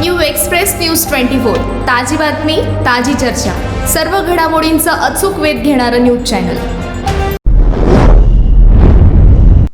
New express news twenty four. ताजी बातमी ताजी चर्चा. सर्व घडामोडींचा अचूक वेध घेणारं न्यूज चॅनल.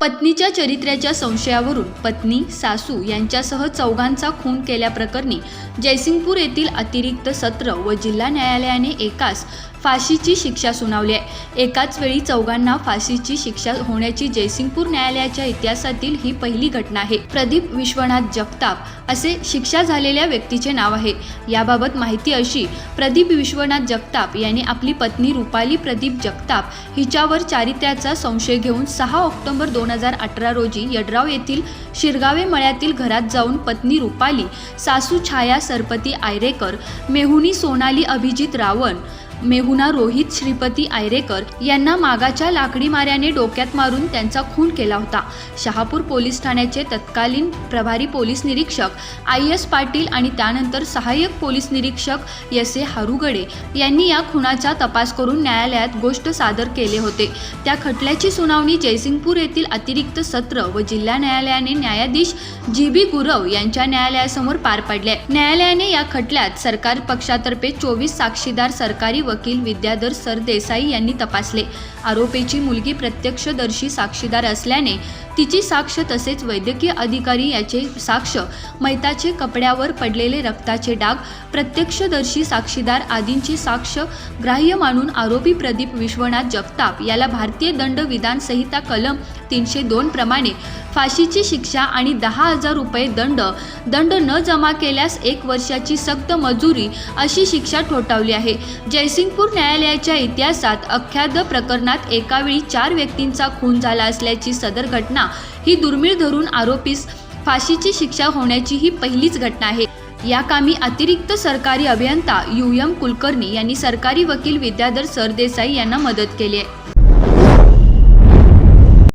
पत्नीच्या चरित्र्याच्या संशयावरून पत्नी सासू यांच्यासह चौघांचा खून केल्याप्रकरणी जयसिंगपूर येथील अतिरिक्त सत्र व जिल्हा न्यायालयाने एकास फाशीची शिक्षा सुनावली आहे. एकाच वेळी चौघांना फाशीची शिक्षा होण्याची जयसिंगपूर न्यायालयाच्या इतिहासातील ही पहिली घटना आहे. प्रदीप विश्वनाथ जगताप असे शिक्षा झालेल्या व्यक्तीचे नाव आहे. याबाबत माहिती अशी प्रदीप विश्वनाथ जगताप यांनी आपली पत्नी रुपाली प्रदीप जगताप हिच्यावर चारित्र्याचा संशय घेऊन सहा ऑक्टोबर दोन हजार अठरा रोजी यड्राव येथील शिरगावे मळ्यातील घरात जाऊन पत्नी रुपाली सासू छाया सरपती आयरेकर मेहुनी सोनाली अभिजित रावण मेहुना रोहित श्रीपती आयरेकर यांना मागाच्या लाकडी माऱ्याने डोक्यात मारून त्यांचा खून केला होता. शहापूर पोलीस ठाण्याचे तत्कालीन प्रभारी पोलीस निरीक्षक आय एस पाटील आणि त्यानंतर सहाय्यक पोलीस निरीक्षक एस ए हारुगडे यांनी या खुनाचा तपास करून न्यायालयात गोष्ट सादर केले होते. त्या खटल्याची सुनावणी जयसिंगपूर येथील अतिरिक्त सत्र व जिल्हा न्यायालयाने न्यायाधीश जी बी गुरव यांच्या न्यायालयासमोर पार पाडले. न्यायालयाने या खटल्यात सरकार पक्षातर्फे चोवीस साक्षीदार सरकारी व वकील विद्याधर सरदेसाई यांनी तपासले. आरोपीची मुलगी प्रत्यक्षदर्शी साक्षीदार असल्याने तिची साक्ष तसेच वैद्यकीय अधिकारी याचे साक्ष मैताचे कपड्यावर पडलेले रक्ताचे डाग प्रत्यक्षदर्शी साक्षीदार आदींची साक्ष ग्राह्य मानून आरोपी प्रदीप विश्वनाथ जगताप याला भारतीय दंड विधान संहिता कलम तीनशे दोन प्रमाणे फाशीची शिक्षा आणि दहा हजार रुपये दंड. दंड न जमा केल्यास एक वर्षाची सक्त मजुरी अशी शिक्षा ठोठावली आहे. जयसिंगपूर न्यायालयाच्या इतिहासात अख्याद प्रकरणात एकावेळी चार व्यक्तींचा खून झाला असल्याची सदर घटना ही दुर्मिळ धरून आरोपीस फाशीची शिक्षा होण्याची ही पहिलीच घटना आहे. या कामी अतिरिक्त सरकारी अभियंता यू एम कुलकर्णी यांनी सरकारी वकील विद्याधर सरदेसाई यांना मदत केली आहे.